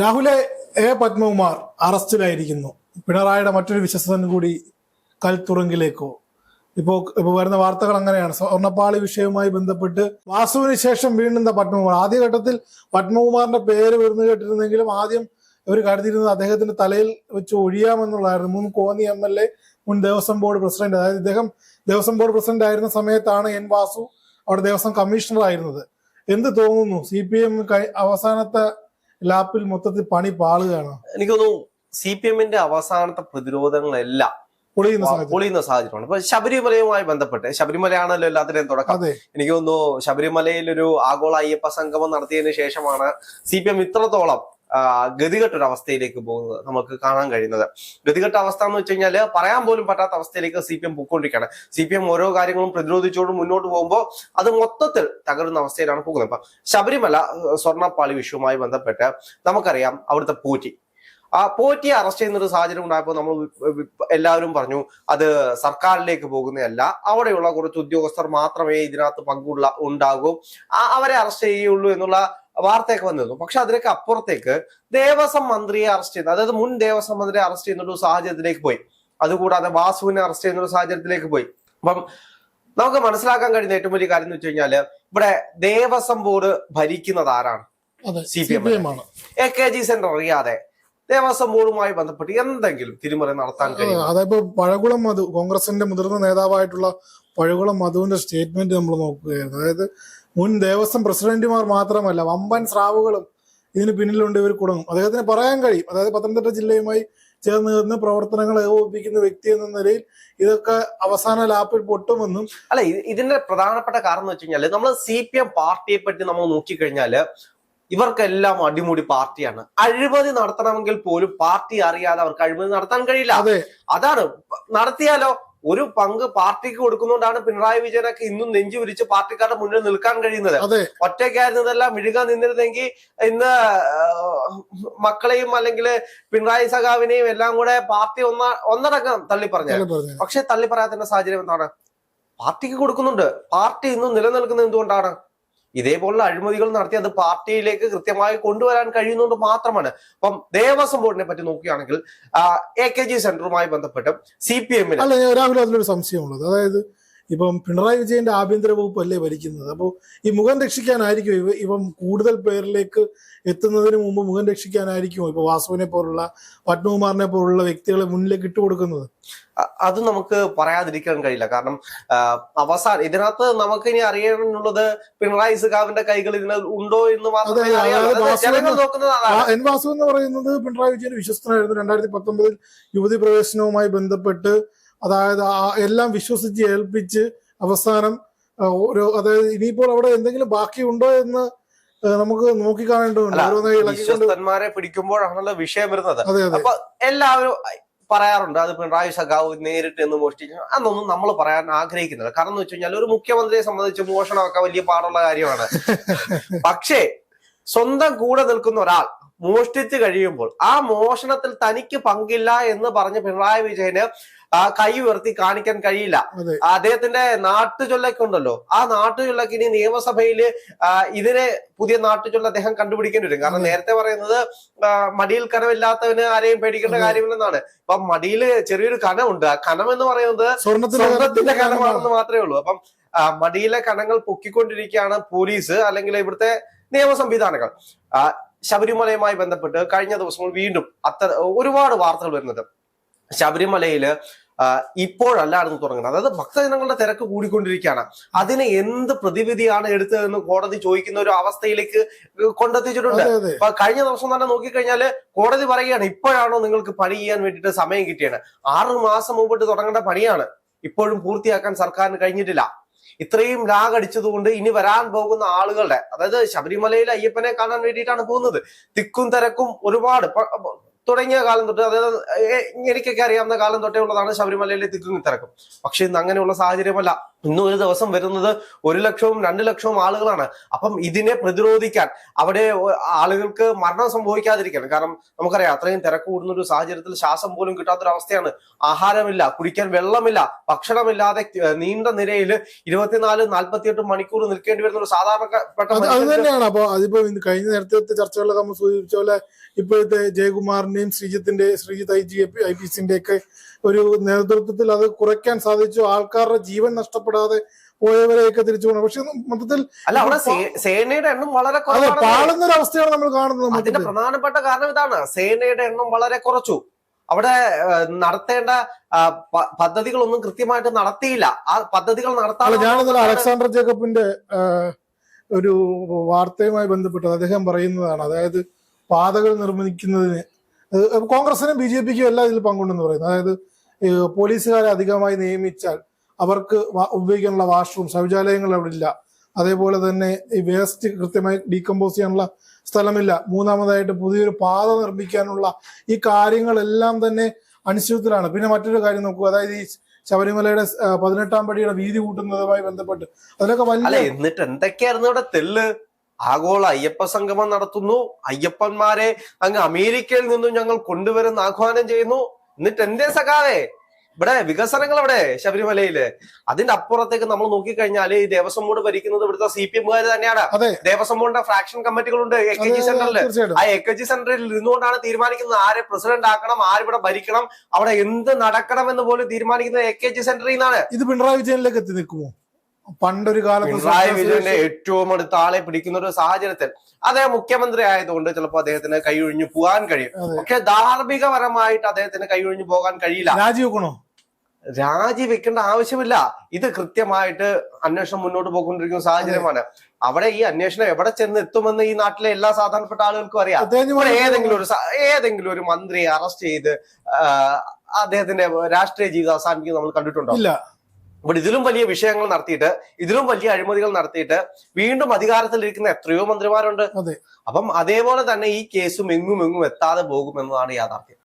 രാഹുലെ A Padmakumar അറസ്റ്റിലായിരിക്കുന്നു. പിണറായിയുടെ മറ്റൊരു വിശ്വസൻ കൂടി കൽത്തുറങ്കിലേക്കോ. ഇപ്പോ ഇപ്പൊ വരുന്ന വാർത്തകൾ അങ്ങനെയാണ്. സ്വർണപ്പാളി വിഷയവുമായി ബന്ധപ്പെട്ട് വാസുവിന് ശേഷം വീണ്ടും പത്മകുമാർ? ആദ്യഘട്ടത്തിൽ പത്മകുമാറിന്റെ പേര് വരുന്നു കേട്ടിരുന്നെങ്കിലും ആദ്യം ഇവർ കരുതിയിരുന്നത് അദ്ദേഹത്തിന്റെ തലയിൽ വെച്ച് ഒഴിയാമെന്നുള്ളതായിരുന്നു മുൻ കോന്നി എം എൽ എ മുൻ ദേവസ്വം ബോർഡ് പ്രസിഡന്റ്. അതായത് ഇദ്ദേഹം ദേവസ്വം ബോർഡ് പ്രസിഡന്റ് ആയിരുന്ന സമയത്താണ് എൻ വാസു അവിടെ ദേവസ്വം കമ്മീഷണർ ആയിരുന്നത് എന്ത് തോന്നുന്നു? സി പി എം അവസാനത്തെ ലാപ്പിൽ മൊത്തത്തിൽ പണി പാളുകയാണ്? എനിക്ക് തോന്നുന്നു സി പി എമ്മിന്റെ അവസാനത്തെ പ്രതിരോധങ്ങളെല്ലാം പൊളിയുന്ന സാഹചര്യം. പൊളിയുന്ന സാഹചര്യമാണ്. ഇപ്പൊ ശബരിമലയുമായി ബന്ധപ്പെട്ട് ശബരിമലയാണല്ലോ എല്ലാത്തിനെയും തുടക്കം. എനിക്ക് തോന്നുന്നു ശബരിമലയിൽ ഒരു ആഗോള അയ്യപ്പ സംഗമം നടത്തിയതിനു ശേഷമാണ് സി പി എം ഇത്രത്തോളം ആ, ഗതികെട്ടൊരു അവസ്ഥയിലേക്ക് പോകുന്നത് നമുക്ക് കാണാൻ കഴിയുന്നത്. ഗതികെട്ട അവസ്ഥ എന്ന് വെച്ച് കഴിഞ്ഞാൽ പറയാൻ പോലും പറ്റാത്ത അവസ്ഥയിലേക്ക് സി പി എം പോയിക്കൊണ്ടിരിക്കുകയാണ്. സി പി എം ഓരോ കാര്യങ്ങളും പ്രതിരോധിച്ചുകൊണ്ട് മുന്നോട്ട് പോകുമ്പോൾ അത് മൊത്തത്തിൽ തകരുന്ന അവസ്ഥയിലാണ് പോകുന്നത്. ഇപ്പൊ ശബരിമല സ്വർണപ്പാളി വിഷയവുമായി ബന്ധപ്പെട്ട് നമുക്കറിയാം അവിടുത്തെ പോറ്റി. ആ പോറ്റിയെ അറസ്റ്റ് ചെയ്യുന്ന ഒരു സാഹചര്യം ഉണ്ടായപ്പോൾ നമ്മൾ എല്ലാവരും പറഞ്ഞു അത് സർക്കാരിലേക്ക് പോകുന്നതല്ല. അവിടെയുള്ള കുറച്ച് ഉദ്യോഗസ്ഥർ മാത്രമേ ഇതിനകത്ത് പങ്കുള്ള ഉണ്ടാകൂ. അവരെ അറസ്റ്റ് ചെയ്യുള്ളൂ എന്നുള്ള വാർത്തയൊക്കെ വന്നിരുന്നു. പക്ഷെ അതിനൊക്കെ അപ്പുറത്തേക്ക് ദേവസ്വം മന്ത്രിയെ അറസ്റ്റ് ചെയ്ത് അതായത് മുൻ ദേവസ്വം മന്ത്രിയെ അറസ്റ്റ് ചെയ്യുന്ന ഒരു സാഹചര്യത്തിലേക്ക് പോയി. അതുകൂടാതെ വാസുവിനെ അറസ്റ്റ് ചെയ്യുന്ന ഒരു സാഹചര്യത്തിലേക്ക് പോയി. അപ്പം നമുക്ക് മനസ്സിലാക്കാൻ കഴിയുന്ന ഏറ്റവും വലിയ കാര്യം എന്ന് വെച്ച് കഴിഞ്ഞാൽ ഇവിടെ ദേവസ്വം ബോർഡ് ഭരിക്കുന്നത് ആരാണ്? സി പി എം ആണ്. എ കെ ജി സെന്റർ അറിയാതെ ദേവസ്വം ബോർഡുമായി ബന്ധപ്പെട്ട് എന്തെങ്കിലും തിരിമറി നടത്താൻ കഴിയും അതായത് പഴകുളം മധു കോൺഗ്രസിന്റെ മുതിർന്ന നേതാവായിട്ടുള്ള പഴകുളം മധുവിന്റെ സ്റ്റേറ്റ്മെന്റ് നമ്മൾ നോക്കുകയായിരുന്നു. അതായത് മുൻ ദേവസ്വം പ്രസിഡന്റുമാർ മാത്രമല്ല വമ്പൻ സ്രാവുകളും ഇതിന് പിന്നിലുണ്ട് ഇവർ കുടുങ്ങും അദ്ദേഹത്തിന് പറയാൻ കഴിയും. അതായത് പത്തനംതിട്ട ജില്ലയുമായി ചേർന്ന് നിന്ന് പ്രവർത്തനങ്ങൾ ഏകോപിപ്പിക്കുന്ന വ്യക്തി എന്ന നിലയിൽ ഇതൊക്കെ അവസാന ലാപ്പിൽ പൊട്ടുമെന്നും അല്ല ഇത് ഇതിന്റെ പ്രധാനപ്പെട്ട കാരണം എന്ന് വെച്ച് നമ്മൾ സി പി എം പാർട്ടിയെ പറ്റി നമ്മൾ നോക്കിക്കഴിഞ്ഞാൽ ഇവർക്കെല്ലാം അടിമുടി പാർട്ടിയാണ്. അഴിമതി നടത്തണമെങ്കിൽ പോലും പാർട്ടി അറിയാതെ അവർക്ക് അഴിമതി നടത്താൻ കഴിയില്ല. അതെ. അതാണ്. നടത്തിയാലോ? ഒരു പങ്ക് പാർട്ടിക്ക് കൊടുക്കുന്നതുകൊണ്ടാണ് പിണറായി വിജയനൊക്കെ ഇന്നും നെഞ്ചു വിരിച്ച് പാർട്ടിക്കാരുടെ മുന്നിൽ നിൽക്കാൻ കഴിയുന്നത്. ഒറ്റയ്ക്കായിരുന്നതെല്ലാം മിഴുകാൻ നിന്നിരുന്നെങ്കിൽ ഇന്ന് മക്കളെയും അല്ലെങ്കിൽ പിണറായി സഖാവിനെയും എല്ലാം കൂടെ പാർട്ടി ഒന്ന ഒന്നടക്കം തള്ളി പറഞ്ഞു പക്ഷെ തള്ളി പറയാത്തിന്റെ സാഹചര്യം എന്താണ്? പാർട്ടിക്ക് കൊടുക്കുന്നുണ്ട്. പാർട്ടി ഇന്നും നിലനിൽക്കുന്നത് എന്തുകൊണ്ടാണ്? ഇതേപോലുള്ള അഴിമതികൾ നടത്തി അത് പാർട്ടിയിലേക്ക് കൃത്യമായി കൊണ്ടുവരാൻ കഴിയുന്നതുകൊണ്ട് മാത്രമാണ്. അപ്പം ദേവസ്വം ബോർഡിനെ പറ്റി നോക്കുകയാണെങ്കിൽ എ കെ ജി സെന്ററുമായി ബന്ധപ്പെട്ട് സി പി എമ്മിന് അല്ല രാഹുൽ അതിലൊരു സംശയമുള്ളത്. അതായത് ഇപ്പം പിണറായി വിജയന്റെ ആഭ്യന്തര വകുപ്പ് അല്ലേ ഭരിക്കുന്നത്? അപ്പോൾ ഈ മുഖം രക്ഷിക്കാനായിരിക്കും ഇവ ഇപ്പം കൂടുതൽ പേരിലേക്ക് എത്തുന്നതിന് മുമ്പ് മുഖം രക്ഷിക്കാനായിരിക്കും ഇപ്പൊ വാസുവിനെ പോലുള്ള പത്മകുമാറിനെ പോലുള്ള വ്യക്തികളെ മുന്നിലേക്ക് ഇട്ടുകൊടുക്കുന്നത് അത് നമുക്ക് പറയാതിരിക്കാൻ കഴിയില്ല. കാരണം അവസാനം ഇതിനകത്ത് നമുക്ക് ഇനി അറിയാനുള്ളത് പിണറായി സുഖാവിന്റെ കൈകൾ ഇതിന് ഉണ്ടോ എന്ന് മാത്രമേ എൻ വാസു എന്ന് പറയുന്നത് പിണറായി വിജയൻ വിശ്വസ്തനായിരുന്നു. രണ്ടായിരത്തി പത്തൊമ്പതിൽ യുവതി പ്രവേശനവുമായി ബന്ധപ്പെട്ട് അതായത് എല്ലാം വിശ്വസിച്ച് ഏൽപ്പിച്ച് അവസാനം ഒരു അതായത് ഇനിയിപ്പോൾ അവിടെ എന്തെങ്കിലും ബാക്കിയുണ്ടോ എന്ന് നമുക്ക് നോക്കിക്കാണേണ്ടതുണ്ട്. പിടിക്കുമ്പോഴാണല്ലോ വിഷയം വരുന്നത്. അപ്പൊ എല്ലാവരും പറയാറുണ്ട് അത് പിണറായി സഖാവ് നേരിട്ട് എന്ന് മോഷ്ടിച്ചു അന്നൊന്നും നമ്മൾ പറയാൻ ആഗ്രഹിക്കുന്നില്ല. കാരണം എന്ന് വെച്ച് കഴിഞ്ഞാൽ ഒരു മുഖ്യമന്ത്രിയെ സംബന്ധിച്ച് മോഷണമൊക്കെ വലിയ പാടുള്ള കാര്യമാണ്. പക്ഷേ സ്വന്തം കൂടെ നിൽക്കുന്ന ഒരാൾ മോഷ്ടിച്ചു കഴിയുമ്പോൾ ആ മോഷണത്തിൽ തനിക്ക് പങ്കില്ല എന്ന് പറഞ്ഞ് പിണറായി വിജയന് കൈ ഉയർത്തി കാണിക്കാൻ കഴിയില്ല. അദ്ദേഹത്തിന്റെ നാട്ടുചൊല്ലൊക്കെ ഉണ്ടല്ലോ ആ നാട്ടുചൊല്ലക്ക് ഇനി നിയമസഭയിൽ ഇതിനെ പുതിയ നാട്ടുചൊല്ല അദ്ദേഹം കണ്ടുപിടിക്കേണ്ടി വരും. കാരണം നേരത്തെ പറയുന്നത് മടിയിൽ കനമില്ലാത്തവന് ആരെയും പേടിക്കേണ്ട. കാര്യമില്ലെന്നാണ്. അപ്പൊ മടിയിൽ ചെറിയൊരു കനമുണ്ട്. ആ കനം എന്ന് പറയുന്നത് സ്വർണത്തിന്റെ സ്വർണത്തിന്റെ കനമാണ്. കനമാണെന്ന് മാത്രമേ ഉള്ളൂ. അപ്പം മടിയിലെ കണങ്ങൾ പൊക്കിക്കൊണ്ടിരിക്കുകയാണ് പോലീസ് അല്ലെങ്കിൽ ഇവിടുത്തെ നിയമ സംവിധാനങ്ങൾ ശബരിമലയുമായി ബന്ധപ്പെട്ട് കഴിഞ്ഞ ദിവസങ്ങൾ വീണ്ടും അത്ര ഒരുപാട് വാർത്തകൾ വരുന്നത്. ശബരിമലയിൽ ഇപ്പോഴല്ല ഇപ്പോഴല്ലായിരുന്നു തുടങ്ങുന്നത്. അതായത് ഭക്തജനങ്ങളുടെ തിരക്ക് കൂടിക്കൊണ്ടിരിക്കുകയാണ്. അതിന് എന്ത് പ്രതിവിധിയാണ് എടുത്തതെന്ന് കോടതി ചോദിക്കുന്ന ഒരു അവസ്ഥയിലേക്ക് കൊണ്ടെത്തിച്ചിട്ടുണ്ട്. അപ്പൊ കഴിഞ്ഞ ദിവസം തന്നെ നോക്കിക്കഴിഞ്ഞാൽ കോടതി പറയുകയാണ് ഇപ്പോഴാണോ നിങ്ങൾക്ക് പണി ചെയ്യാൻ വേണ്ടിയിട്ട് സമയം കിട്ടിയാണ് ആറ് മാസം മുമ്പിട്ട് തുടങ്ങേണ്ട പണിയാണ്. ഇപ്പോഴും പൂർത്തിയാക്കാൻ സർക്കാരിന് കഴിഞ്ഞിട്ടില്ല. ഇത്രയും ലാഗ് അടിച്ചതുകൊണ്ട് ഇനി വരാൻ പോകുന്ന ആളുകളുടെ അതായത് ശബരിമലയിൽ അയ്യപ്പനെ കാണാൻ വേണ്ടിയിട്ടാണ് പോകുന്നത്. തിക്കും തിരക്കും ഒരുപാട്. തുടങ്ങിയ കാലം തൊട്ട് അതായത് എനിക്കൊക്കെ അറിയാവുന്ന കാലം തൊട്ടേ ഉള്ളതാണ് ശബരിമലയിലെ തിക്കും തിരക്കും. പക്ഷെ ഇന്ന് അങ്ങനെയുള്ള സാഹചര്യമല്ല. ഇന്ന് ഒരു ദിവസം വരുന്നത് ഒരു ലക്ഷവും രണ്ട് ലക്ഷവും ആളുകളാണ്. അപ്പം ഇതിനെ പ്രതിരോധിക്കാൻ അവിടെ ആളുകൾക്ക് മരണം സംഭവിക്കാതിരിക്കണം. കാരണം നമുക്കറിയാം അത്രയും തിരക്ക് കൂടുന്ന ഒരു സാഹചര്യത്തിൽ ശ്വാസം പോലും കിട്ടാത്തൊരവസ്ഥയാണ്. ആഹാരമില്ല കുടിക്കാൻ വെള്ളമില്ല ഭക്ഷണമില്ലാതെ നീണ്ട നിരയിൽ ഇരുപത്തിനാല് നാൽപ്പത്തിയെട്ട് മണിക്കൂർ നിൽക്കേണ്ടി വരുന്ന ഒരു സാധാരണപ്പെട്ട അത് തന്നെയാണ് അപ്പൊ അതിപ്പോ കഴിഞ്ഞ നേരത്തെ ചർച്ചകളിലൊക്കെ നമ്മൾ സൂചിപ്പിച്ച പോലെ ഇപ്പോഴത്തെ ജയകുമാറിന്റെയും ശ്രീജിത്തിന്റെ Sreejith I G I P സിന്റെ ഒക്കെ ഒരു നേതൃത്വത്തിൽ അത് കുറയ്ക്കാൻ സാധിച്ചു. ആൾക്കാരുടെ ജീവൻ നഷ്ടപ്പെടാതെ പോയവരെയൊക്കെ തിരിച്ചു പോകണം പക്ഷെ മൊത്തത്തിൽ അല്ല അവിടെ സേനയുടെ എണ്ണം വളരെ അതെ കുറവാണ് പാളുന്ന ഒരു അവസ്ഥയാണ് നമ്മൾ കാണുന്നത് അതിന്റെ പ്രധാനപ്പെട്ട കാരണം ഇതാണ്. സേനയുടെ എണ്ണം വളരെ കുറച്ചു. അവിടെ നടത്തേണ്ട പദ്ധതികളൊന്നും കൃത്യമായിട്ട് നടത്തിയില്ല. ആ പദ്ധതികൾ നടത്താൻ ഞാനിന്നലെ അലക്സാണ്ടർ ജേക്കബിന്റെ ഒരു വാർത്തയുമായി ബന്ധപ്പെട്ടത് അദ്ദേഹം പറയുന്നതാണ്. അതായത് പാതകൾ നിർമ്മിക്കുന്നതിന് കോൺഗ്രസിനും ബി ജെ പിക്കും എല്ലാം ഇതിൽ പങ്കുണ്ടെന്ന് പറയുന്നത്. അതായത് പോലീസുകാരെ അധികമായി നിയമിച്ചാൽ അവർക്ക് ഉപയോഗിക്കാനുള്ള വാഷ്റൂം ശൗചാലയങ്ങൾ അവിടെ ഇല്ല. അതേപോലെ തന്നെ ഈ വേസ്റ്റ് കൃത്യമായി ഡീകമ്പോസ് ചെയ്യാനുള്ള സ്ഥലമില്ല. മൂന്നാമതായിട്ട് പുതിയൊരു പാത നിർമ്മിക്കാനുള്ള ഈ കാര്യങ്ങളെല്ലാം തന്നെ അനിശ്ചിതത്തിലാണ്. പിന്നെ മറ്റൊരു കാര്യം നോക്കൂ. അതായത് ഈ ശബരിമലയുടെ പതിനെട്ടാം പടിയുടെ വീതി കൂട്ടുന്നതുമായി ബന്ധപ്പെട്ട് അതിലൊക്കെ വലിയ എന്നിട്ട് എന്തൊക്കെയായിരുന്നു ഇവിടെ തെല്ല്? ആഗോള അയ്യപ്പ സംഗമം നടത്തുന്നു. അയ്യപ്പന്മാരെ അങ്ങ് അമേരിക്കയിൽ നിന്നും ഞങ്ങൾ കൊണ്ടുവരുന്ന ആഹ്വാനം ചെയ്യുന്നു. എന്നിട്ട് എന്തേ സഖാവേ? ഇവിടെ വികസനങ്ങൾ അവിടെ ശബരിമലയിൽ? അതിന്റെ അപ്പുറത്തേക്ക് നമ്മൾ നോക്കിക്കഴിഞ്ഞാൽ ഈ ദേവസ്വം ബോർഡ് ഭരിക്കുന്നത് ഇവിടുത്തെ സി പി എമ്മുകാർ തന്നെയാണ്. ദേവസ്വം ബോർഡിന്റെ ഫ്രാക്ഷൻ കമ്മിറ്റികളുണ്ട് എ കെ ജി സെന്ററിൽ ആ എ കെ ജി സെന്ററിൽ ഇരുന്നുകൊണ്ടാണ് തീരുമാനിക്കുന്നത് ആരെ പ്രസിഡന്റ് ആക്കണം ആരിവിടെ ഭരിക്കണം അവിടെ എന്ത് നടക്കണം എന്ന് പോലും തീരുമാനിക്കുന്നത് എ കെ ജി സെന്ററിൽ നിന്നാണ്. ഇത് പിണറായി വിജയനിലേക്ക് എത്തി നിൽക്കുമോ? പണ്ടൊരു കാലത്ത് പിണറായി വിജയന്റെ ഏറ്റവും അടുത്ത ആളെ പിടിക്കുന്ന ഒരു സാഹചര്യത്തിൽ അദ്ദേഹം മുഖ്യമന്ത്രി ആയതുകൊണ്ട് ചിലപ്പോൾ അദ്ദേഹത്തിന് കൈയൊഴിഞ്ഞു പോകാൻ കഴിയും. പക്ഷെ ധാർമ്മികപരമായിട്ട് അദ്ദേഹത്തിന് കൈയൊഴിഞ്ഞു പോകാൻ കഴിയില്ല. രാജിവെക്കണോ? രാജിവെക്കേണ്ട ആവശ്യമില്ല. ഇത് കൃത്യമായിട്ട് അന്വേഷണം മുന്നോട്ട് പോയിക്കൊണ്ടിരിക്കുന്ന സാഹചര്യമാണ്. അവിടെ ഈ അന്വേഷണം എവിടെ ചെന്ന് എത്തുമെന്ന് ഈ നാട്ടിലെ എല്ലാ സാധാരണപ്പെട്ട ആളുകൾക്കും അറിയാം. ഏതെങ്കിലും ഒരു ഏതെങ്കിലും ഒരു മന്ത്രിയെ അറസ്റ്റ് ചെയ്ത് അദ്ദേഹത്തിന്റെ രാഷ്ട്രീയ ജീവിതം അവസാനിക്കുന്നത് നമ്മൾ കണ്ടിട്ടുണ്ടോ? ഇവിടെ ഇതിലും വലിയ വിഷയങ്ങൾ നടത്തിയിട്ട് ഇതിലും വലിയ അഴിമതികൾ നടത്തിയിട്ട് വീണ്ടും അധികാരത്തിലിരിക്കുന്ന എത്രയോ മന്ത്രിമാരുണ്ട്. അപ്പം അതേപോലെ തന്നെ ഈ കേസും എങ്ങും എങ്ങും എത്താതെ പോകുമെന്നതാണ് യാഥാർത്ഥ്യം.